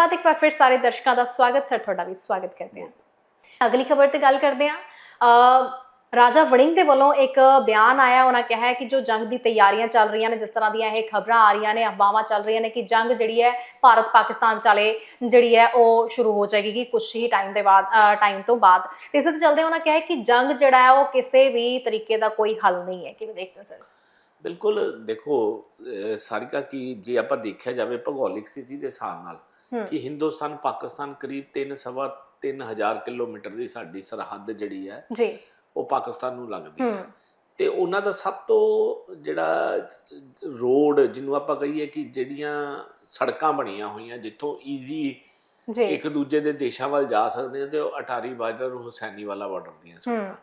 ਬਾਅਦ ਇੱਕ ਵਾਰ ਫਿਰ ਸਾਰੇ ਦਰਸ਼ਕਾਂ ਦਾ ਸਵਾਗਤ, ਸਰ, ਤੁਹਾਡਾ ਵੀ ਸਵਾਗਤ ਕਰਦੇ ਹਾਂ। ਅਗਲੀ ਖਬਰ ਤੇ ਗੱਲ ਕਰਦੇ ਹਾਂ। ਰਾਜਾ ਵੜਿੰਗ ਦੇ ਵੱਲੋਂ ਇੱਕ ਬਿਆਨ ਆਇਆ, ਉਹਨਾਂ ਕਿਹਾ ਹੈ ਕਿ ਜੋ ਜੰਗ ਦੀ ਤਿਆਰੀਆਂ ਚੱਲ ਰਹੀਆਂ ਨੇ, ਜਿਸ ਤਰ੍ਹਾਂ ਦੀਆਂ ਇਹ ਖਬਰਾਂ ਆ ਰਹੀਆਂ ਨੇ, ਅਫਵਾਹਾਂ ਚੱਲ ਰਹੀਆਂ ਨੇ ਕਿ ਜੰਗ ਜਿਹੜੀ ਹੈ ਭਾਰਤ ਪਾਕਿਸਤਾਨ ਚਾਲੇ ਜਿਹੜੀ ਹੈ ਉਹ ਸ਼ੁਰੂ ਹੋ ਜਾਏਗੀ ਕੁਝ ਹੀ ਟਾਈਮ ਦੇ ਬਾਅਦ ਟਾਈਮ ਤੋਂ ਬਾਅਦ। ਤੇ ਇਸ ਦੇ ਚੱਲਦੇ ਉਹਨਾਂ ਕਿਹਾ ਹੈ ਕਿ ਜੰਗ ਜਿਹੜਾ ਹੈ ਉਹ ਕਿਸੇ ਵੀ ਤਰੀਕੇ ਦਾ ਕੋਈ ਹੱਲ ਨਹੀਂ ਹੈ। ਕਿਵੇਂ ਦੇਖਦੇ ਹੋ, ਸਰ? ਬਿਲਕੁਲ, ਦੇਖੋ, ਅਹ ਸਾਰਿਕਾ ਕੀ, ਜੇ ਆਪਾਂ ਦੇਖਿਆ ਜਾਵੇ ਭੂਗੋਲਿਕ ਸਥਿਤੀ ਦੇ ਹਿਸਾਬ ਨਾਲ ਕਿ ਹਿੰਦੁਸਤਾਨ ਪਾਕਿਸਤਾਨ ਕਰੀਬ 3 ਸਵਾ 3000 ਕਿਲੋਮੀਟਰ ਦੀ ਸਾਡੀ ਸਰਹੱਦ ਜਿਹੜੀ ਹੈ ਜੀ। ਉਹ ਪਾਕਿਸਤਾਨ ਨੂੰ ਲੱਗਦੀ ਹੂੰ। ਹੈ। ਤੇ ਉਹਨਾਂ ਦਾ ਸਭ ਤੋਂ ਜਿਹੜਾ ਰੋਡ ਜਿਹਨੂੰ ਆਪਾਂ ਕਹੀਏ ਕਿ ਜਿਹੜੀਆਂ ਸੜਕਾਂ ਬਣੀਆਂ ਹੋਈਆਂ ਜਿੱਥੋਂ ਈਜ਼ੀ ਜੀ। ਇੱਕ ਦੂਜੇ ਦੇ ਦੇਸ਼ਾਂ ਵੱਲ ਜਾ ਸਕਦੇ ਆ ਤੇ ਉਹ ਅਟਾਰੀ ਬਾਰਡਰ ਹੁਸੈਨੀ ਵਾਲਾ ਬਾਰਡਰ ਦੀਆਂ ਸੜਕਾਂ।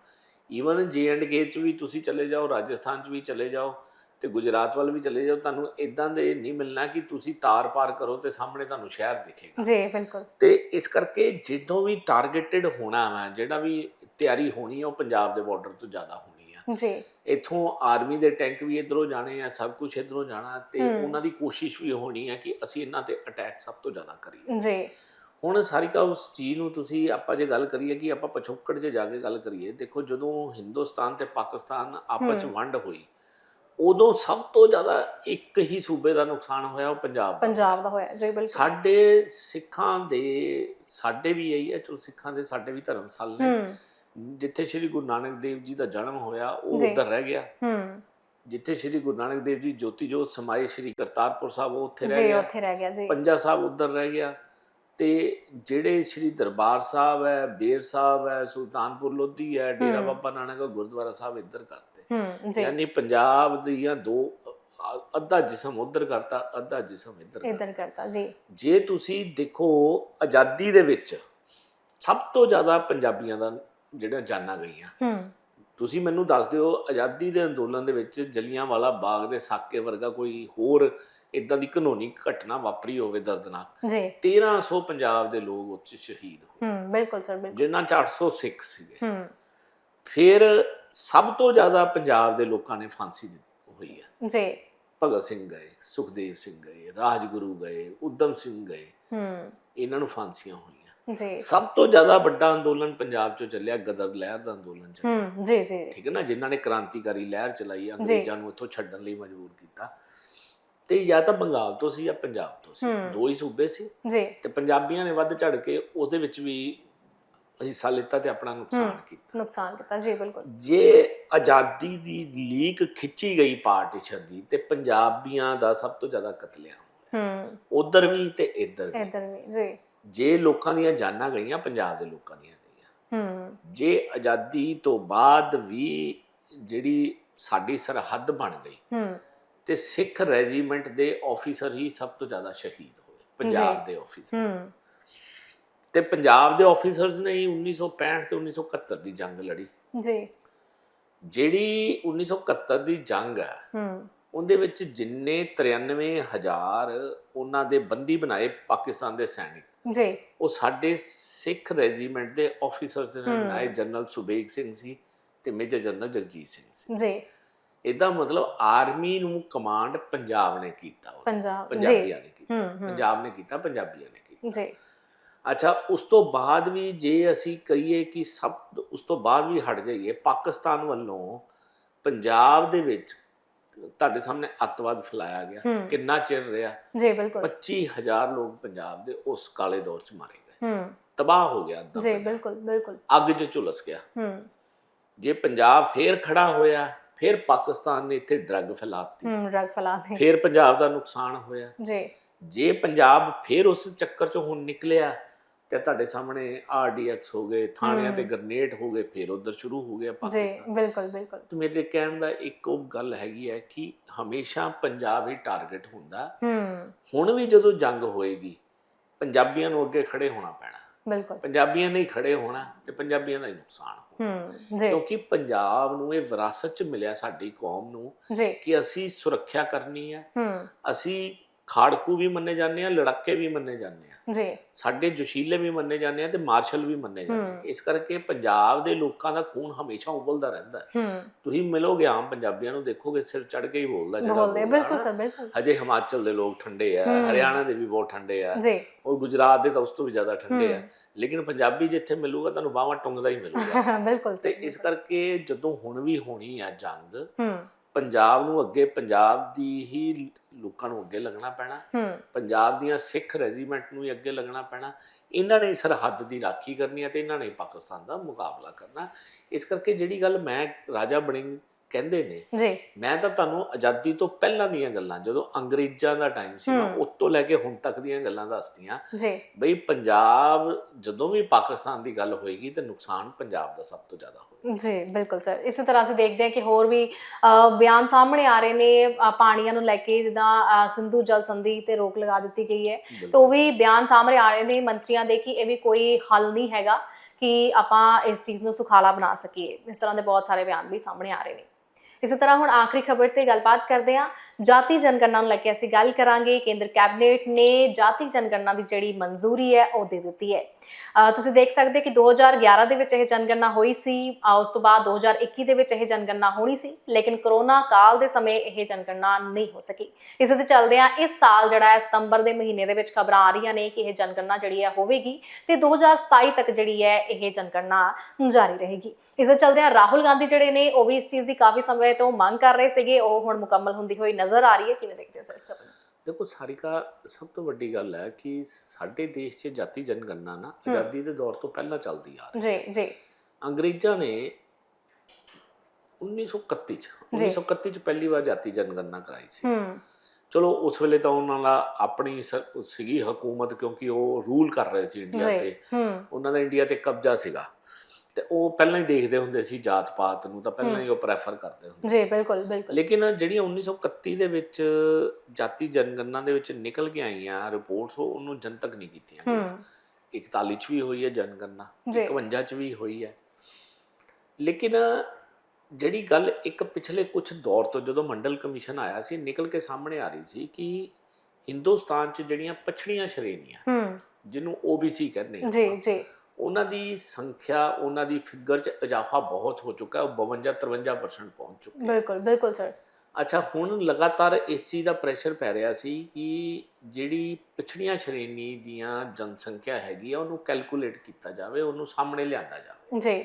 ਈਵਨ ਜੇ ਐਂਡ ਕੇ ਚ ਵੀ ਤੁਸੀਂ ਚਲੇ ਜਾਓ ਰਾਜਸਥਾਨ ਚ ਵੀ ਚਲੇ ਜਾਓ ਤੇ ਗੁਜਰਾਤ ਵੱਲ ਵੀ ਚਲੇ ਜਾਓ ਤੁਹਾਨੂੰ ਇਦਾਂ ਦੇ ਨਹੀਂ ਮਿਲਣਾ ਕਿ ਤੁਸੀਂ ਤਾਰ ਪਾਰ ਕਰੋ ਤੇ ਸਾਹਮਣੇ ਤੁਹਾਨੂੰ ਸ਼ਹਿਰ ਦਿਖੇਗਾ। ਜੀ ਬਿਲਕੁਲ। ਤੇ ਇਸ ਕਰਕੇ ਜਦੋਂ ਵੀ ਟਾਰਗੇਟਡ ਹੋਣਾ ਵਾ ਜਿਹੜਾ ਵੀ ਤਿਆਰੀ ਹੋਣੀ ਆ ਉਹ ਪੰਜਾਬ ਦੇ ਬਾਰਡਰ ਤੋਂ ਜ਼ਿਆਦਾ ਹੋਣੀ ਆ। ਜੀ। ਇੱਥੋਂ ਆਰਮੀ ਦੇ ਟੈਂਕ ਵੀ ਇਧਰੋਂ ਜਾਣੇ ਆ ਸਭ ਕੁਝ ਇਧਰੋਂ ਜਾਣਾ ਤੇ। ਉਹਨਾਂ ਦੀ ਕੋਸ਼ਿਸ਼ ਵੀ ਹੋਣੀ ਹੈ ਕਿ ਅਸੀਂ ਇਹਨਾਂ ਤੇ ਅਟੈਕ ਸਭ ਤੋਂ ਜ਼ਿਆਦਾ ਕਰੀਏ। ਜੀ। ਹੁਣ ਸਾਰਿਕਾ ਉਸ ਚੀਜ਼ ਨੂੰ ਤੁਸੀਂ ਆਪਾਂ ਜੇ ਗੱਲ ਕਰੀਏ ਕਿ ਆਪਾਂ ਪਛੋਕੜ 'ਚ ਜਾ ਕੇ ਗੱਲ ਕਰੀਏ ਦੇਖੋ ਜਦੋਂ ਹਿੰਦੁਸਤਾਨ ਤੇ ਪਾਕਿਸਤਾਨ ਆਪਸ 'ਚ ਹਮ। ਵੰਡ ਹੋਈ ਉਦੋਂ ਸਭ ਤੋਂ ਜ਼ਿਆਦਾ ਇੱਕ ਹੀ ਸੂਬੇ ਦਾ ਨੁਕਸਾਨ ਹੋਇਆ ਉਹ ਪੰਜਾਬ ਦਾ ਪੰਜਾਬ ਦਾ ਹੋਇਆ ਜੀ ਬਿਲਕੁਲ। ਸਾਡੇ ਸਿੱਖਾਂ ਦੇ ਸਾਡੇ ਵੀ ਇਹੀ ਹੈ ਚਲੋ ਸਿੱਖਾਂ ਦੇ ਸਾਡੇ ਵੀ ਧਰਮਸਾਲ ਨੇ। ਜਿੱਥੇ ਸ੍ਰੀ ਗੁਰੂ ਨਾਨਕ ਦੇਵ ਜੀ ਦਾ ਜਨਮ ਹੋਇਆ ਉਹ ਜੀ। ਉੱਧਰ ਰਹਿ ਗਿਆ। ਹੂੰ। ਜਿੱਥੇ ਸ੍ਰੀ ਗੁਰੂ ਨਾਨਕ ਦੇਵ ਜੀ ਜੋਤੀ ਜੋਤ ਸਮਾਏ ਸ੍ਰੀ ਕਰਤਾਰਪੁਰ ਸਾਹਿਬ ਉਹ ਉੱਥੇ ਰਹਿ ਜੀ ਗਿਆ। ਉੱਥੇ ਰਹਿ ਗਿਆ ਜੀ। ਪੰਜਾ ਸਾਹਿਬ ਉੱਧਰ ਰਹਿ ਗਿਆ। ਤੇ ਜਿਹੜੇ ਸ੍ਰੀ ਦਰਬਾਰ ਸਾਹਿਬ ਹੈ ਬੇਰ ਸਾਹਿਬ ਹੈ ਸੁਲਤਾਨਪੁਰ ਲੋਧੀ ਹੈ ਡੇਰਾ। ਬਾਬਾ ਨਾਨਕ ਗੁਰਦੁਆਰਾ ਸਾਹਿਬ ਇੱਧਰ ਕਰਤੇ। ਹੂੰ ਜੀ। ਯਾਨੀ ਪੰਜਾਬ ਦੀਆਂ ਦੋ ਅੱਧਾ ਜਿਸਮ ਉੱਧਰ ਕਰਤਾ ਅੱਧਾ ਜਿਸਮ ਇੱਧਰ ਇਧਰ ਕਰਤਾ ਜੀ। ਜੇ ਤੁਸੀਂ ਦੇਖੋ ਆਜ਼ਾਦੀ ਦੇ ਵਿੱਚ ਸਭ ਤੋਂ ਜ਼ਿਆਦਾ ਪੰਜਾਬੀਆਂ ਦਾ ਜਿਹੜਾ ਜਾਨਾਂ ਗਈਆਂ। ਹੂੰ। ਤੁਸੀਂ ਮੈਨੂੰ ਦੱਸ ਦਿਓ ਆਜ਼ਾਦੀ ਦੇ ਅੰਦੋਲਨ ਦੇ ਵਿੱਚ ਜਲੀਆਂਵਾਲਾ ਬਾਗ ਦੇ ਸਾਕੇ ਵਰਗਾ ਕੋਈ ਹੋਰ ਇਦਾਂ ਦੀ ਕਾਨੂੰਨੀ ਘਟਨਾ ਵਾਪਰੀ ਹੋਵੇ ਦਰਦਨਾਕ ਜੀ। 1300 ਪੰਜਾਬ ਦੇ ਲੋਕ ਉੱਚ ਸ਼ਹੀਦ ਹੋਏ। ਹੂੰ ਬਿਲਕੁਲ ਸਰ ਬਿਲਕੁਲ। ਜਿਨ੍ਹਾਂ ਚ 800 ਸਿੱਖ ਸੀਗੇ। ਹੂੰ। ਫਿਰ ਸਭ ਤੋਂ ਜ਼ਿਆਦਾ ਪੰਜਾਬ ਦੇ ਲੋਕਾਂ ਨੇ ਫਾਂਸੀ ਦਿੱਤੀ ਹੋਈ ਹੈ। ਜੀ। ਭਗਤ ਸਿੰਘ ਗਏ ਸੁਖਦੇਵ ਸਿੰਘ ਗਏ ਰਾਜਗੁਰੂ ਗਏ ਉਦਮ ਸਿੰਘ ਗਏ। ਹੂੰ। ਇਹਨਾਂ ਨੂੰ ਫਾਂਸੀਆਂ ਹੋਈਆਂ। ਜੀ। ਸਭ ਤੋਂ ਜ਼ਿਆਦਾ ਵੱਡਾ ਅੰਦੋਲਨ ਪੰਜਾਬ ਚੋਂ ਚੱਲਿਆ ਗਦਰ ਲਹਿਰ ਦਾ ਅੰਦੋਲਨ ਚੱਲਿਆ। ਹੂੰ ਜੀ ਜੀ। ਠੀਕ ਹੈ ਨਾ? ਜਿਨ੍ਹਾਂ ਨੇ ਕ੍ਰਾਂਤੀਕਾਰੀ ਲਹਿਰ ਚਲਾਈ ਅੰਗਰੇਜ਼ਾਂ ਨੂੰ ਇੱਥੋਂ ਛੱਡਣ ਲਈ ਮਜਬੂਰ ਕੀਤਾ। ਤੇ ਜਾਂ ਤਾਂ ਬੰਗਾਲ ਤੋਂ ਸੀ ਜਾਂ ਪੰਜਾਬ ਤੋਂ ਸੀ। ਦੋ ਹੀ ਸੂਬੇ ਸੀ। ਜੀ। ਤੇ ਪੰਜਾਬੀਆਂ ਨੇ ਵੱਧ ਚੜ ਕੇ ਉਹਦੇ ਵਿੱਚ ਵੀ ਹਿੱਸਾ ਲਿੱਤਾ ਤੇ ਆਪਣਾ ਨੁਕਸਾਨ। ਕੀਤਾ। ਨੁਕਸਾਨ ਕੀਤਾ ਜੀ ਬਿਲਕੁਲ। ਜੇ ਆਜ਼ਾਦੀ ਦੀ ਲੀਕ ਖਿੱਚੀ ਗਈ ਪਾਰਟੀਸ਼ਨ ਦੀ ਤੇ ਪੰਜਾਬੀਆਂ ਦਾ ਸਭ ਤੋਂ ਜ਼ਿਆਦਾ ਕਤਲੇਆਮ ਹੂੰ। ਉਧਰ ਵੀ ਤੇ ਇੱਧਰ ਵੀ। ਇਧਰ ਵੀ ਜੀ। ਜੇ ਲੋਕਾਂ ਦੀਆਂ ਜਾਨਾਂ ਗਈਆਂ ਪੰਜਾਬ ਦੇ ਲੋਕਾਂ ਦੀਆਂ ਗਈਆਂ। ਹੂੰ। ਜੇ ਆਜ਼ਾਦੀ ਤੋਂ ਬਾਅਦ ਵੀ ਜਿਹੜੀ ਸਾਡੀ ਸਰਹੱਦ ਬਣ ਗਈ ਹੂੰ। ਤੇ ਸਿੱਖ ਰੈਜੀਮੈਂਟ ਦੇ ਆਫੀਸਰ ਹੀ ਸਭ ਤੋਂ ਜ਼ਿਆਦਾ ਸ਼ਹੀਦ ਹੋਏ ਪੰਜਾਬ ਦੇ ਆਫੀਸਰ ਹੂੰ। ਤੇ ਪੰਜਾਬ ਦੇ ਆਫੀਸਰਸ ਨੇ ਹੀ 1965 ਤੇ 1971 ਦੀ ਜੰਗ ਲੜੀ। ਜੀ। ਜਿਹੜੀ 1971 ਦੀ ਜੰਗ ਹੈ ਹੂੰ। ਉਹਦੇ ਵਿੱਚ ਜਿੰਨੇ 93000 ਉਹਨਾਂ ਦੇ ਬੰਦੀ ਬਣਾਏ ਪਾਕਿਸਤਾਨ ਦੇ ਸੈਨਿਕ ਜੀ। ਉਹ ਸਾਡੇ ਸਿੱਖ ਰੈਜੀਮੈਂਟ ਦੇ ਆਫੀਸਰਸ ਨੇ। ਬਣਾਏ। ਜਨਰਲ ਸੁਬੇਗ ਸਿੰਘ ਸੀ ਤੇ ਮੇਜਰ ਜਨਰਲ ਜਗਜੀਤ ਸਿੰਘ ਸੀ। ਜੀ। ਇਹਦਾ ਮਤਲਬ ਆਰਮੀ ਨੂੰ ਕਮਾਂਡ ਪੰਜਾਬ ਨੇ ਕੀਤਾ ਪੰਜਾਬ ਪੰਜਾਬੀਆਂ ਨੇ ਕੀਤਾ। ਪੰਜਾਬ ਨੇ ਕੀਤਾ ਪੰਜਾਬੀਆਂ ਨੇ ਕੀਤਾ। ਜੀ। ਅੱਛਾ ਉਸ ਤੋਂ ਬਾਅਦ ਵੀ ਜੇ ਅਸੀਂ ਕਹੀਏ ਕਿ ਸਭ ਉਸ ਤੋਂ ਬਾਅਦ ਵੀ ਹਟ ਜਾਈਏ ਪਾਕਿਸਤਾਨ ਵੱਲੋਂ ਪੰਜਾਬ ਦੇ ਵਿੱਚ ਤੁਹਾਡੇ ਸਾਹਮਣੇ ਅੱਤਵਾਦ ਫੈਲਾਇਆ ਗਿਆ। ਕਿੰਨਾ ਚਿਰ ਰਿਹਾ? ਜੀ ਬਿਲਕੁਲ। 25000 ਲੋਕ ਪੰਜਾਬ ਦੇ ਉਸ ਕਾਲੇ ਦੌਰ 'ਚ ਮਾਰੇ ਗਏ। ਹੂੰ। ਤਬਾਹ ਹੋ ਗਿਆ ਜੀ। ਬਿਲਕੁਲ ਬਿਲਕੁਲ। ਅੱਗ 'ਚ ਝੁਲਸ ਗਿਆ। ਹੂੰ। ਜੇ ਪੰਜਾਬ ਫੇਰ ਖੜਾ ਹੋਇਆ ਫਿਰ ਪਾਕਿਸਤਾਨ ਨੇ ਇੱਥੇ ਡਰੱਗ ਫੈਲਾਤੀ। ਹੂੰ ਰਗ ਫਲਾਤੇ। ਫਿਰ ਪੰਜਾਬ ਦਾ ਨੁਕਸਾਨ ਹੋਇਆ। ਜੀ। ਜੇ ਪੰਜਾਬ ਫਿਰ ਉਸ ਚੱਕਰ 'ਚੋਂ ਹੁਣ ਨਿਕਲਿਆ ਤੇ ਤੁਹਾਡੇ ਸਾਹਮਣੇ ਆਰਡੀਐਕਸ ਹੋ ਗਏ ਥਾਣਿਆਂ ਤੇ। ਗ੍ਰਨੇਡ ਹੋ ਗਏ ਫਿਰ ਉਧਰ ਸ਼ੁਰੂ ਹੋ ਗਿਆ ਜੀ ਪਾਕਿਸਤਾਨ। ਬਿਲਕੁਲ ਬਿਲਕੁਲ। ਤੇ ਮੇਰੇ ਕਹਿਣ ਦਾ ਇੱਕ ਉਹ ਗੱਲ ਹੈਗੀ ਹੈ ਕਿ ਹਮੇਸ਼ਾ ਪੰਜਾਬ ਹੀ ਟਾਰਗੇਟ ਹੁੰਦਾ। ਹੂੰ। ਹੁਣ ਵੀ ਜਦੋਂ ਜੰਗ ਹੋਏਗੀ ਪੰਜਾਬੀਆਂ ਨੂੰ ਅੱਗੇ ਖੜੇ ਹੋਣਾ ਪੈਣਾ। ਬਿਲਕੁਲ। ਪੰਜਾਬੀਆਂ ਨੇ ਹੀ ਖੜੇ ਹੋਣਾ ਤੇ ਪੰਜਾਬੀਆਂ ਦਾ ਹੀ ਨੁਕਸਾਨ ਹੂੰ ਜੀ। ਕਿਉਂਕਿ ਪੰਜਾਬ ਨੂੰ ਇਹ ਵਿਰਾਸਤ ਚ ਮਿਲਿਆ ਸਾਡੀ ਕੌਮ ਨੂੰ ਜੀ। ਕਿ ਅਸੀਂ ਸੁਰੱਖਿਆ ਕਰਨੀ ਹੂੰ। ਅਸੀਂ ਖਾੜਕੂ ਵੀ ਮੰਨੇ ਜਾਂਦੇ ਆ ਲੜਾਕੇ ਵੀ ਮੰਨੇ ਜਾਂਦੇ ਆ। ਜੀ। ਸਾਡੇ ਜੋਸ਼ੀਲੇ ਵੀ ਮੰਨੇ ਜਾਂਦੇ ਆ ਤੇ ਮਾਰਸ਼ਲ ਵੀ ਮੰਨੇ ਜਾਂਦੇ ਆ। ਇਸ ਕਰਕੇ ਪੰਜਾਬ ਦੇ ਲੋਕਾਂ ਦਾ ਖੂਨ ਹਮੇਸ਼ਾ ਉਬਲਦਾ ਰਹਿੰਦਾ ਹੈ। ਤੁਸੀਂ ਮਿਲੋਗੇ ਆਮ ਪੰਜਾਬੀਆਂ ਨੂੰ ਦੇਖੋਗੇ ਸਿਰ ਚੜ ਕੇ ਹੀ ਬੋਲਦਾ ਜਿਹੜਾ ਬੋਲਦੇ ਬਿਲਕੁਲ। ਸਰ ਬਿਲਕੁਲ। ਹਜੇ ਹਿਮਾਚਲ ਦੇ ਲੋਕ ਠੰਡੇ ਆ। ਹਰਿਆਣਾ ਦੇ ਵੀ ਬਹੁਤ ਠੰਡੇ ਆ। ਜੀ। ਔਰ ਗੁਜਰਾਤ ਦੇ ਤਾਂ ਉਸ ਤੋਂ ਵੀ ਜ਼ਿਆਦਾ ਠੰਡੇ ਆ। ਲੇਕਿਨ ਪੰਜਾਬੀ ਜਿੱਥੇ ਮਿਲੂਗਾ ਤੁਹਾਨੂੰ ਬਾਹਾਂ ਟੁੰਗਦਾ ਹੀ ਮਿਲੂਗਾ। ਬਿਲਕੁਲ ਤੇ ਇਸ ਕਰਕੇ ਜਦੋਂ ਹੁਣ ਵੀ ਹੋਣੀ ਆ ਜੰਗ ਪੰਜਾਬ ਨੂੰ ਅੱਗੇ ਪੰਜਾਬ ਦੀ ਹੀ ਲੋਕਾਂ ਨੂੰ ਅੱਗੇ ਲੱਗਣਾ ਪੈਣਾ ਪੰਜਾਬ ਦੀਆਂ ਸਿੱਖ ਰੈਜੀਮੈਂਟ ਨੂੰ ਵੀ ਅੱਗੇ ਲੱਗਣਾ ਪੈਣਾ ਇਹਨਾਂ ਨੇ ਸਰਹੱਦ ਦੀ ਰਾਖੀ ਕਰਨੀ ਹੈ ਤੇ ਇਹਨਾਂ ਨੇ ਪਾਕਿਸਤਾਨ ਦਾ ਮੁਕਾਬਲਾ ਕਰਨਾ। ਇਸ ਕਰਕੇ ਜਿਹੜੀ ਗੱਲ ਮੈਂ ਰਾਜਾ ਬੜਿੰਗ ਕਹਿੰਦੇ ਨੇ ਜੀ। ਮੈਂ ਤਾਂ ਤੁਹਾਨੂੰ ਆਜ਼ਾਦੀ ਤੋਂ ਪਹਿਲਾਂ ਦੀਆਂ ਗੱਲਾਂ ਜਦੋਂ ਅੰਗਰੇਜ਼ਾਂ ਦਾ ਟਾਈਮ ਸੀ। ਉਸ ਤੋਂ ਲੈ ਕੇ ਹੁਣ ਤੱਕ ਦੀਆਂ ਗੱਲਾਂ ਦੱਸਦੀਆਂ ਜੀ। ਬਈ ਪੰਜਾਬ ਜਦੋਂ ਵੀ ਪਾਕਿਸਤਾਨ ਦੀ ਗੱਲ ਹੋਏਗੀ ਤੇ ਨੁਕਸਾਨ ਪੰਜਾਬ ਦਾ ਸਭ ਤੋਂ ਜ਼ਿਆਦਾ ਹੋਏਗਾ। ਜੀ ਬਿਲਕੁਲ ਸਰ। ਇਸੇ ਤਰ੍ਹਾਂ ਅਸੀਂ ਦੇਖਦੇ ਹਾਂ ਕਿ ਹੋਰ ਵੀ ਬਿਆਨ ਸਾਹਮਣੇ ਆ ਰਹੇ ਨੇ ਪਾਣੀਆਂ ਨੂੰ ਲੈ ਕੇ ਜਿੱਦਾਂ ਸਿੰਧੂ ਜਲ ਸੰਧੀ ਤੇ ਰੋਕ ਲਗਾ ਦਿੱਤੀ ਗਈ ਹੈ। ਤਾਂ ਉਹ ਵੀ ਬਿਆਨ ਸਾਹਮਣੇ ਆ ਰਹੇ ਨੇ ਮੰਤਰੀਆਂ ਦੇ ਕਿ ਇਹ ਵੀ ਕੋਈ ਹੱਲ ਨਹੀਂ ਹੈਗਾ ਕਿ ਆਪਾਂ ਇਸ ਚੀਜ਼ ਨੂੰ ਸੁਖਾਲਾ ਬਣਾ ਸਕੀਏ। ਇਸ ਤਰ੍ਹਾਂ ਦੇ ਬਹੁਤ ਸਾਰੇ ਬਿਆਨ ਵੀ ਸਾਹਮਣੇ ਆ ਰਹੇ ਨੇ। ਇਸੇ ਤਰ੍ਹਾਂ ਹੁਣ ਆਖਰੀ ਖਬਰ ਤੇ ਗੱਲਬਾਤ ਕਰਦੇ ਹਾਂ। ਜਾਤੀ ਜਨਗਣਨਾ ਨੂੰ ਲੈ ਕੇ ਅਸੀਂ ਗੱਲ ਕਰਾਂਗੇ। ਕੇਂਦਰ ਕੈਬਨਿਟ ਨੇ ਜਾਤੀ ਜਨਗਣਨਾ ਦੀ ਜਿਹੜੀ ਮਨਜ਼ੂਰੀ ਹੈ, ਉਹ ਦੇ ਦਿੱਤੀ ਹੈ। ਤੁਸੀਂ ਦੇਖ ਸਕਦੇ ਕਿ 2011 ਦੇ ਵਿੱਚ ਇਹ ਜਨਗਣਨਾ ਹੋਈ ਸੀ। ਉਸ ਤੋਂ ਬਾਅਦ 2021 ਦੇ ਵਿੱਚ ਇਹ ਜਨਗਣਨਾ ਹੋਣੀ ਸੀ। ਲੇਕਿਨ ਕਰੋਨਾ ਕਾਲ ਦੇ ਸਮੇਂ ਇਹ ਜਨਗਣਨਾ ਨਹੀਂ ਹੋ ਸਕੀ। ਇਸ ਦੇ ਚੱਲਦੇ ਆ ਇਸ ਸਾਲ ਜਿਹੜਾ ਹੈ, ਸਤੰਬਰ ਦੇ ਮਹੀਨੇ ਦੇ ਵਿੱਚ ਖਬਰਾਂ ਆ ਰਹੀਆਂ ਨੇ ਕਿ ਇਹ ਜਨਗਣਨਾ ਜਿਹੜੀ ਹੈ, ਹੋਵੇਗੀ ਤੇ 2027 ਤੱਕ ਜਿਹੜੀ ਹੈ, ਇਹ ਜਨਗਣਨਾ ਜਾਰੀ ਰਹੇਗੀ। ਇਸ ਦੇ ਚੱਲਦੇ ਆ ਰਾਹੁਲ ਗਾਂਧੀ ਜਿਹੜੇ ਨੇ, ਉਹ ਵੀ ਇਸ ਚੀਜ਼ ਦੀ ਕਾਫੀ ਸਮੇਂ ਤੋਂ ਮੰਗ ਕਰ ਰਹੇ ਸੀਗੇ ਉਹ ਹੁਣ ਮੁਕੰਮਲ ਹੁੰਦੀ ਹੋਈ ਨਜ਼ਰ ਆ ਰਹੀ ਹੈ। ਕਿਵੇਂ ਦੇਖਦੇ ਹੋ ਸਰ ਇਸ ਖਬਰ ਦੇਖੋ ਸਾਰਿਕਾ ਸਭ ਤੋਂ ਵੱਡੀ ਗੱਲ ਹੈ ਕਿ ਸਾਡੇ ਦੇਸ਼ 'ਚ ਜਾਤੀ ਜਨਗਣਨਾ ਨਾ ਆਜ਼ਾਦੀ ਦੇ ਦੌਰ ਤੋਂ ਪਹਿਲਾਂ ਚੱਲਦੀ ਆ ਰਹੀ ਜੀ ਜੀ। ਅੰਗਰੇਜ਼ਾਂ ਨੇ 1931 ਚ ਜੀ। 1931 ਚ ਪਹਿਲੀ ਵਾਰ ਜਾਤੀ ਜਨਗਣਨਾ ਕਰਾਈ ਸੀ। ਹੂੰ। ਚਲੋ ਉਸ ਵੇਲੇ ਤਾਂ ਉਹਨਾਂ ਦਾ ਆਪਣੀ ਸੀਗੀ ਹਕੂਮਤ ਕਿਉਂਕਿ ਉਹ ਰੂਲ ਕਰ ਰਹੇ ਸੀ ਇੰਡੀਆ ਤੇ। ਹੂੰ। ਉਹਨਾਂ ਦਾ ਇੰਡੀਆ ਤੇ ਕਬਜ਼ਾ ਸੀਗਾ। ਤੇ ਉਹ ਪਹਿਲਾਂ ਹੀ ਦੇਖਦੇ ਹੁੰਦੇ ਸੀ ਜਾਤ ਪਾਤ ਨੂੰ ਤਾਂ ਪਹਿਲਾਂ ਹੀ ਉਹ ਪ੍ਰੈਫਰ ਕਰਦੇ ਹੁੰਦੇ ਜੀ ਬਿਲਕੁਲ ਬਿਲਕੁਲ। ਲੇਕਿਨ ਜਿਹੜੀਆਂ 1931 ਦੇ ਵਿੱਚ ਜਾਤੀ ਜਨਗਣਨਾ ਦੇ ਵਿੱਚ ਨਿਕਲ ਕੇ ਆਈਆਂ ਰਿਪੋਰਟਸ ਉਹਨੂੰ ਜਨਤਕ ਨਹੀਂ ਕੀਤੀਆਂ ਗਈਆਂ। ਹੂੰ। 41 ਚ ਵੀ ਹੋਈ ਹੈ ਜਨਗਣਨਾ ਜੀ। 51 ਚ ਵੀ ਹੋਈ ਹੈ। ਲੇਕਿਨ ਜਿਹੜੀ ਗੱਲ ਇੱਕ ਪਿਛਲੇ ਕੁਝ ਦੌਰ ਤੋਂ ਜਦੋਂ ਮੰਡਲ ਕਮਿਸ਼ਨ ਆਇਆ ਸੀ ਨਿਕਲ ਕੇ ਸਾਹਮਣੇ ਆ ਰਹੀ ਸੀ ਕਿ ਹਿੰਦੁਸਤਾਨ 'ਚ ਜਿਹੜੀਆਂ ਪਛੜੀਆਂ ਸ਼੍ਰੇਣੀਆਂ ਹੂੰ। ਜਿਹਨੂੰ OBC ਕਹਿੰਦੇ ਜੀ ਜੀ। ਉਹਨਾਂ ਦੀ ਸੰਖਿਆ ਉਹਨਾਂ ਦੀ ਫਿਗਰ 'ਚ ਇਜ਼ਾਫਾ ਬਹੁਤ ਹੋ ਚੁੱਕਾ ਹੈ ਉਹ 52 53% ਪਹੁੰਚ ਚੁੱਕੇ ਹੈ ਬਿਲਕੁਲ ਬਿਲਕੁਲ ਸਰ। ਅੱਛਾ ਹੁਣ ਲਗਾਤਾਰ ਇਸ ਚੀਜ਼ ਦਾ ਪ੍ਰੈਸ਼ਰ ਪੈ ਰਿਹਾ ਸੀ ਕਿ ਜਿਹੜੀ ਪਿਛੜੀਆਂ ਸ਼੍ਰੇਣੀ ਦੀਆਂ ਜਨਸੰਖਿਆ ਹੈਗੀ ਆ ਉਹਨੂੰ ਕੈਲਕੂਲੇਟ ਕੀਤਾ ਜਾਵੇ ਉਹਨੂੰ ਸਾਹਮਣੇ ਲਿਆਂਦਾ ਜਾਵੇ। ਜੀ।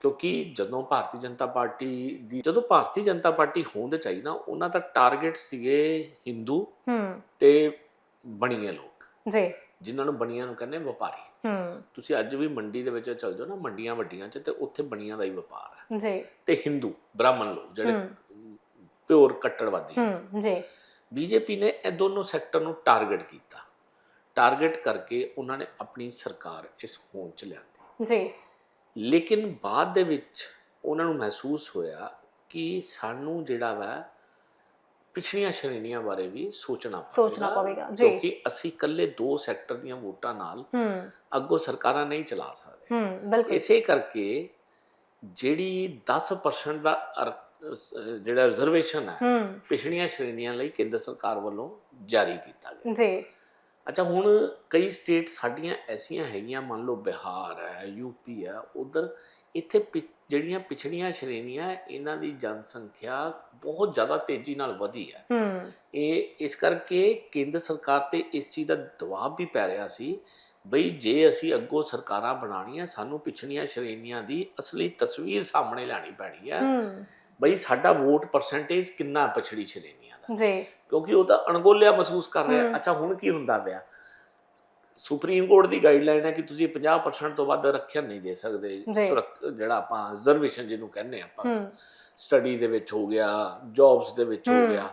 ਕਿਉਂਕਿ ਜਦੋਂ ਭਾਰਤੀ ਜਨਤਾ ਪਾਰਟੀ ਦੀ ਜਦੋਂ ਭਾਰਤੀ ਜਨਤਾ ਪਾਰਟੀ ਹੋਂਦ ਚ ਆਈ ਨਾ ਉਹਨਾਂ ਦਾ ਟਾਰਗੇਟ ਸੀਗੇ ਹਿੰਦੂ ਹੂੰ। ਤੇ ਬਣੀਏ ਲੋਕ। ਜੀ। ਜਿਨ੍ਹਾਂ ਨੂੰ ਬਣੀਆਂ ਨੂੰ ਕਹਿੰਦੇ ਵਪਾਰੀ। ਹੂੰ। ਤੁਸੀਂ ਅੱਜ ਵੀ ਮੰਡੀ ਦੇ ਵਿੱਚ ਚਲ ਜਾਓ ਨਾ ਮੰਡੀਆਂ ਵੱਡੀਆਂ 'ਚ ਤੇ ਉੱਥੇ ਬਣੀਆਂ ਦਾ ਹੀ ਵਪਾਰ ਹੈ। ਜੀ। ਤੇ ਹਿੰਦੂ ਬ੍ਰਾਹਮਣ ਲੋਕ ਜਿਹੜੇ ਪਿਓਰ ਕੱਟੜਵਾਦੀ। ਹੂੰ ਜੀ। ਬੀਜੇਪੀ ਨੇ ਇਹ ਦੋਨੋਂ ਸੈਕਟਰ ਨੂੰ ਟਾਰਗੇਟ ਕੀਤਾ। ਟਾਰਗੇਟ ਕਰਕੇ ਉਹਨਾਂ ਨੇ ਆਪਣੀ ਸਰਕਾਰ ਇਸ ਹੋਂਦ ਚ ਲਿਆਂਦੀ। ਜੀ। ਲੇਕਿਨ ਬਾਅਦ ਦੇ ਵਿੱਚ ਉਹਨਾਂ ਨੂੰ ਮਹਿਸੂਸ ਹੋਇਆ ਕਿ ਸਾਨੂੰ ਜਿਹੜਾ ਵਾ ਪਿਛੜੀਆਂ ਸ਼੍ਰੇਣੀਆਂ ਬਾਰੇ ਵੀ ਸੋਚਣਾ ਸੋਚਣਾ ਪਵੇਗਾ, ਜੀ। ਕਿਉਂਕਿ ਅਸੀਂ ਇਕੱਲੇ ਦੋ ਸੈਕਟਰ ਦੀਆਂ ਵੋਟਾਂ ਨਾਲ ਹੂੰ। ਅੱਗੋਂ ਸਰਕਾਰਾਂ ਨਹੀਂ ਚਲਾ ਸਕਦੇ। ਹੂੰ ਬਿਲਕੁਲ। ਇਸੇ ਕਰਕੇ ਜਿਹੜੀ 10% ਦਾ ਅਰ- ਜਿਹੜਾ ਰਿਜ਼ਰਵੇਸ਼ਨ ਹੈ ਹੂੰ। ਪਿਛੜੀਆਂ ਸ਼੍ਰੇਣੀਆਂ ਲਈ ਕੇਂਦਰ ਸਰਕਾਰ ਵੱਲੋਂ ਜਾਰੀ ਕੀਤਾ ਗਿਆ। ਜੀ। ਅੱਛਾ ਹੁਣ ਕਈ ਸਟੇਟ ਸਾਡੀਆਂ ਐਸੀਆਂ ਹੈਗੀਆਂ ਮੰਨ ਲਓ ਬਿਹਾਰ ਹੈ ਯੂਪੀ ਹੈ ਉਧਰ ਇੱਥੇ ਪਿ- ਜਿਹੜੀਆਂ ਪਿਛੜੀਆਂ ਸ਼੍ਰੇਣੀਆਂ ਇਹਨਾਂ ਦੀ ਜਨਸੰਖਿਆ ਬਹੁਤ ਜ਼ਿਆਦਾ ਤੇਜ਼ੀ ਨਾਲ ਵਧੀ ਹੈ। ਹੂੰ। ਇਹ ਇਸ ਕਰਕੇ ਕੇਂਦਰ ਸਰਕਾਰ ਤੇ ਇਸ ਚੀਜ਼ ਦਾ ਦਬਾਅ ਵੀ ਪੈ ਰਿਹਾ ਸੀ ਬਈ ਜੇ ਅਸੀਂ ਅੱਗੋਂ ਸਰਕਾਰਾਂ ਬਣਾਉਣੀਆਂ ਸਾਨੂੰ ਪਿਛੜੀਆਂ ਸ਼੍ਰੇਣੀਆਂ ਦੀ ਅਸਲੀ ਤਸਵੀਰ ਸਾਹਮਣੇ ਲਿਆਣੀ ਪੈਣੀ ਹੈ। ਬਈ ਸਾਡਾ ਵੋਟ ਪਰਸੈਂਟੇਜ ਕਿੰਨਾ ਪਿਛੜੀ ਸ਼੍ਰੇਣੀਆਂ ਦਾ? ਜੀ। ਕਿਉਂਕਿ ਉਹ ਤਾਂ ਅਣਗੋਲਿਆ ਮਹਿਸੂਸ ਕਰ ਰਿਹਾ। ਅੱਛਾ ਹੁਣ ਕੀ ਹੁੰਦਾ ਪਿਆ? ਸੁਪਰੀਮ ਕੋਰਟ ਦੀ ਗਾਈਡਲਾਈਨ ਹੈ ਕਿ ਤੁਸੀਂ 50% ਤੋਂ ਵੱਧ ਰੱਖਿਆ ਨਹੀਂ ਦੇ ਸਕਦੇ। ਜਿਹੜਾ ਆਪਾਂ ਰਿਜ਼ਰਵੇਸ਼ਨ ਜਿਹਨੂੰ ਕਹਿੰਦੇ ਆਪਾਂ। ਸਟੱਡੀ ਦੇ ਵਿੱਚ ਹੋ ਗਿਆ ਜੌਬਸ ਦੇ ਵਿੱਚ ਹੋ। ਗਿਆ।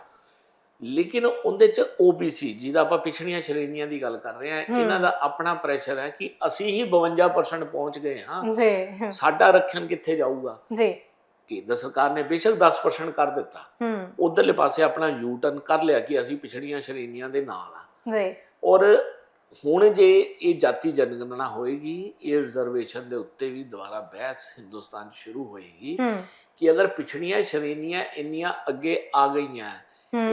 ਲੇਕਿਨ ਉਹਦੇ ਚ OBC ਜਿਹਦਾ ਆਪਾਂ ਪਿਛੜੀਆਂ ਸ਼੍ਰੇਣੀਆਂ ਦੀ ਗੱਲ ਕਰ ਰਹੇ ਹਮ। ਇਹਨਾਂ ਦਾ ਆਪਣਾ ਪ੍ਰੈਸ਼ਰ ਹੈ ਕਿ ਅਸੀਂ ਹੀ 52% ਪਹੁੰਚ ਗਏ ਹਾਂ। ਜੀ। ਸਾਡਾ ਰੱਖਣ ਕਿੱਥੇ ਜਾਊਗਾ? ਜੀ। ਕੇਂਦਰ ਸਰਕਾਰ ਨੇ ਬੇਸ਼ੱਕ 10% ਕਰ ਦਿੱਤਾ। ਹੂੰ। ਉਧਰਲੇ ਪਾਸੇ ਆਪਣਾ ਯੂ ਟਰਨ ਕਰ ਲਿਆ ਕਿ ਅਸੀਂ ਪਿਛੜੀਆਂ ਸ਼੍ਰੇਣੀਆਂ ਦੇ ਨਾਲ ਆ ਜੀ। ਔਰ ਹੁਣ ਜੇ ਇਹ ਜਾਤੀ ਜਨਗਣਨਾ ਹੋਏਗੀ ਇਹ ਰਿਜ਼ਰਵੇਸ਼ਨ ਦੇ ਉੱਤੇ ਵੀ ਦੁਬਾਰਾ ਬਹਿਸ ਹਿੰਦੁਸਤਾਨ ਸ਼ੁਰੂ ਹੋਏਗੀ ਕਿ ਅਗਰ ਪਿਛੜੀਆਂ ਸ਼੍ਰੇਣੀਆਂ ਇੰਨੀਆਂ ਅੱਗੇ ਆ ਗਈਆਂ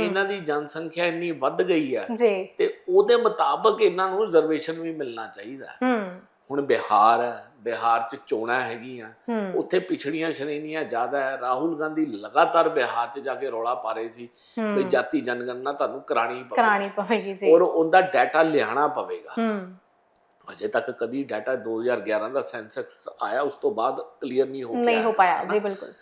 ਇਹਨਾਂ ਦੀ ਜਨਸੰਖਿਆ ਇੰਨੀ ਵੱਧ ਗਈ ਹੈ ਜੀ। ਤੇ ਉਹਦੇ ਮੁਤਾਬਕ ਇਹਨਾਂ ਨੂੰ ਰਿਜ਼ਰਵੇਸ਼ਨ ਵੀ ਮਿਲਣਾ ਚਾਹੀਦਾ। ਹੁਣ ਬਿਹਾਰ ਹੈ ਬਿਹਾਰ 'ਚ ਚੋਣਾਂ ਹੈਗੀਆਂ। ਉੱਥੇ ਪਿਛੜੀਆਂ ਸ਼੍ਰੇਣੀਆਂ ਜ਼ਿਆਦਾ ਹੈ। ਰਾਹੁਲ ਗਾਂਧੀ ਲਗਾਤਾਰ ਬਿਹਾਰ 'ਚ ਜਾ ਕੇ ਰੌਲਾ ਪਾ ਰਹੇ ਸੀ ਵੀ ਜਾਤੀ ਜਨਗਣਨਾ ਤੁਹਾਨੂੰ ਕਰਾਣੀ ਪਵੇ ਕਰਾਣੀ ਪਵੇਗੀ ਜੀ। ਔਰ ਉਹਦਾ ਡਾਟਾ ਲਿਆਣਾ ਪਵੇਗਾ। ਅਜੇ ਤੱਕ ਕਦੀ ਡਾਟਾ 2011 ਦਾ ਸੈਂਸੈਕਸ ਆਇਆ ਉਸ ਤੋਂ ਬਾਅਦ ਕਲੀਅਰ ਨਹੀਂ ਹੋ ਨਹੀਂ ਹੋ ਪਾਇਆ? ਜੀ ਬਿਲਕੁਲ।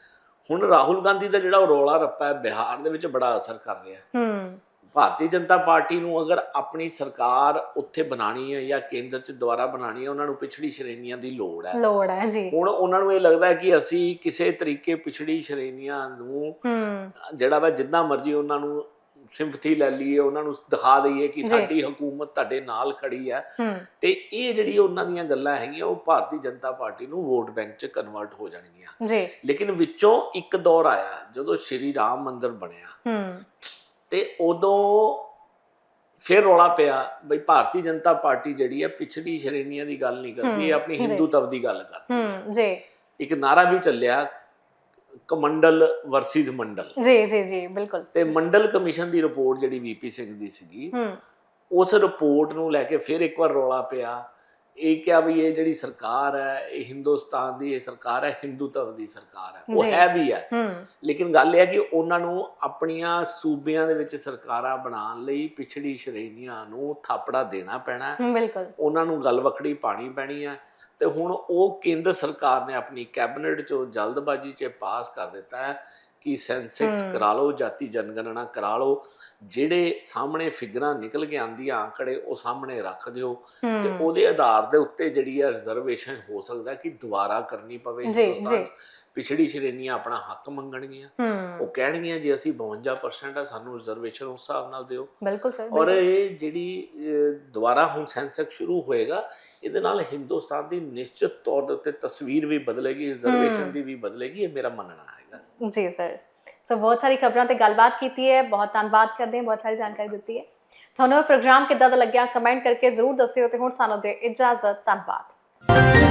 ਹੁਣ ਰਾਹੁਲ ਗਾਂਧੀ ਦਾ ਜਿਹੜਾ ਉਹ ਰੌਲਾ ਰੱਪਾ ਹੈ ਬਿਹਾਰ ਦੇ ਵਿੱਚ ਬੜਾ ਅਸਰ ਕਰ ਰਿਹਾ। ਹੂੰ। ਭਾਰਤੀ ਜਨਤਾ ਪਾਰਟੀ ਨੂੰ ਅਗਰ ਆਪਣੀ ਸਰਕਾਰ ਉੱਥੇ ਬਣਾਣੀ ਹੈ ਜਾਂ ਕੇਂਦਰ 'ਚ ਦੁਬਾਰਾ ਬਣਾਣੀ ਹੈ ਉਹਨਾਂ ਨੂੰ ਪਿਛੜੀ ਸ਼੍ਰੇਣੀਆਂ ਦੀ ਲੋੜ ਹੈ। ਲੋੜ ਹੈ ਜੀ। ਹੁਣ ਉਹਨਾਂ ਨੂੰ ਇਹ ਲੱਗਦਾ ਹੈ ਕਿ ਅਸੀਂ ਕਿਸੇ ਤਰੀਕੇ ਪਿਛੜੀ ਸ਼੍ਰੇਣੀਆਂ ਨੂੰ ਜਿਹੜਾ ਵਾ ਜਿੱਦਾਂ ਮਰਜ਼ੀ ਉਹਨਾਂ ਨੂੰ ਸਿੰਪਥੀ ਲੈ ਲਈਏ ਉਹਨਾਂ ਨੂੰ ਦਿਖਾ ਦਈਏ ਕਿ। ਸਾਡੀ ਹਕੂਮਤ ਤੁਹਾਡੇ ਨਾਲ ਖੜੀ ਹੈ। ਹੂੰ। ਤੇ ਇਹ ਜਿਹੜੀ ਉਹਨਾਂ ਦੀਆਂ ਗੱਲਾਂ ਹੈਗੀਆਂ ਉਹ ਭਾਰਤੀ ਜਨਤਾ ਪਾਰਟੀ ਨੂੰ ਵੋਟ ਬੈਂਕ 'ਚ ਕਨਵਰਟ ਹੋ ਜਾਣਗੀਆਂ। ਜੀ। ਲੇਕਿਨ ਵਿੱਚੋਂ ਇੱਕ ਦੌਰ ਆਇਆ ਜਦੋਂ ਸ਼੍ਰੀ ਰਾਮ ਮੰਦਿਰ ਬਣਿਆ। ਹੂੰ। ਤੇ ਉਦੋਂ ਫਿਰ ਰੌਲਾ ਪਿਆ ਬਈ ਭਾਰਤੀ ਜਨਤਾ ਪਾਰਟੀ ਜਿਹੜੀ ਹੈ ਪਿਛੜੀ ਸ਼੍ਰੇਣੀਆਂ ਦੀ ਗੱਲ ਨਹੀਂ ਕਰਦੀ ਇਹ ਆਪਣੀ। ਹਿੰਦੂਤਵ ਦੀ ਗੱਲ ਕਰਦੀ ਹੂੰ। ਜੀ। ਇੱਕ ਨਾਰਾ ਵੀ ਚੱਲਿਆ ਕਮੰਡਲ ਵਰਸਸ ਮੰਡਲ। ਜੀ ਜੀ ਜੀ ਬਿਲਕੁਲ। ਤੇ ਮੰਡਲ ਕਮਿਸ਼ਨ ਦੀ ਰਿਪੋਰਟ ਜਿਹੜੀ ਵੀਪੀ ਸਿੰਘ ਦੀ ਸੀਗੀ ਹੂੰ। ਉਸ ਰਿਪੋਰਟ ਨੂੰ ਲੈ ਕੇ ਫਿਰ ਇੱਕ ਵਾਰ ਰੌਲਾ ਪਿਆ। ਇਹ ਕਿਹਾ ਵੀ ਇਹ ਜਿਹੜੀ ਸਰਕਾਰ ਹੈ ਇਹ ਹਿੰਦੁਸਤਾਨ ਦੀ ਇਹ ਸਰਕਾਰ ਹੈ ਹਿੰਦੂਤਵ ਦੀ ਸਰਕਾਰ ਹੈ। ਉਹ। ਹੈ ਵੀ ਹੈ। ਲੇਕਿਨ ਗੱਲ ਇਹ ਹੈ ਕਿ ਉਹਨਾਂ ਨੂੰ ਆਪਣੀਆਂ ਸੂਬਿਆਂ ਦੇ ਵਿੱਚ ਸਰਕਾਰਾਂ ਬਣਾਉਣ ਲਈ ਪਿਛੜੀ ਸ਼੍ਰੇਣੀਆਂ ਨੂੰ ਥਾਪੜਾ ਦੇਣਾ ਪੈਣਾ ਬਿਲਕੁਲ। ਉਹਨਾਂ ਨੂੰ ਗਲਵਕੜੀ ਪਾਣੀ ਪੈਣੀ ਹੈ। ਤੇ ਹੁਣ ਉਹ ਕੇਂਦਰ ਸਰਕਾਰ ਨੇ ਆਪਣੀ ਕੈਬਨਿਟ ਚੋਂ ਜਲਦਬਾਜ਼ੀ 'ਚ ਪਾਸ ਕਰ ਦਿੱਤਾ ਹੈ। ਕਿ ਸੈਂਸੈਕਸ। ਕਰਾ ਲਓ ਜਾਤੀ ਜਨਗਣਨਾ ਕਰਾ ਲਓ। ਜਿਹੜੇ ਸਾਹਮਣੇ ਫਿਗਰਾਂ ਨਿਕਲ ਕੇ ਆਂਦੀਆਂ ਆંકੜੇ ਉਹ ਸਾਹਮਣੇ ਰੱਖ ਦਿਓ। ਤੇ ਉਹਦੇ ਆਧਾਰ ਦੇ ਉੱਤੇ ਜਿਹੜੀ ਹੈ ਰਿਜ਼ਰਵੇਸ਼ਨ ਹੋ ਸਕਦਾ ਕਿ ਦੁਬਾਰਾ ਕਰਨੀ ਪਵੇ। ਜੀ, ਹਿੰਦੁਸਤਾਨ। ਪਿਛੜੀ ਸ਼੍ਰੇਣੀਆਂ ਆਪਣਾ ਹੱਕ ਮੰਗਣਗੀਆਂ। ਉਹ ਕਹਿਣਗੀਆਂ ਜੇ ਅਸੀਂ 52% ਆ ਸਾਨੂੰ ਰਿਜ਼ਰਵੇਸ਼ਨ ਉਸ ਹਿਸਾਬ ਨਾਲ ਦਿਓ। ਬਿਲਕੁਲ ਸਰ ਔਰ। ਇਹ ਜਿਹੜੀ ਦੁਬਾਰਾ ਹੁਣ ਸੈਂਸੈਕਸ ਸ਼ੁਰੂ ਹੋਏਗਾ ਇਹਦੇ ਨਾਲ ਹਿੰਦੁਸਤਾਨ ਦੀ ਨਿਸ਼ਚਿਤ ਤੌਰ ਉੱਤੇ ਤਸਵੀਰ ਵੀ ਬਦਲੇਗੀ ਰਿਜ਼ਰਵੇਸ਼ਨ। ਦੀ ਵੀ ਬਦਲੇਗੀ ਇਹ ਮੇਰਾ ਮੰਨਣਾ ਹੈਗਾ। ਜੀ ਸਰ। ਸੋ ਬਹੁਤ ਸਾਰੀ ਖਬਰਾਂ ਤੇ ਗੱਲਬਾਤ ਕੀਤੀ ਹੈ ਬਹੁਤ ਧੰਨਵਾਦ ਕਰਦੇ ਹਾਂ ਬਹੁਤ ਸਾਰੀ ਜਾਣਕਾਰੀ ਦਿੱਤੀ ਹੈ। ਤੁਹਾਨੂੰ ਇਹ ਪ੍ਰੋਗਰਾਮ ਕਿੱਦਾਂ ਦਾ ਲੱਗਿਆ ਕਮੈਂਟ ਕਰਕੇ ਜ਼ਰੂਰ ਦੱਸਿਓ ਤੇ ਹੁਣ ਸਾਨੂੰ ਦੇ ਇਜਾਜ਼ਤ ਧੰਨਵਾਦ।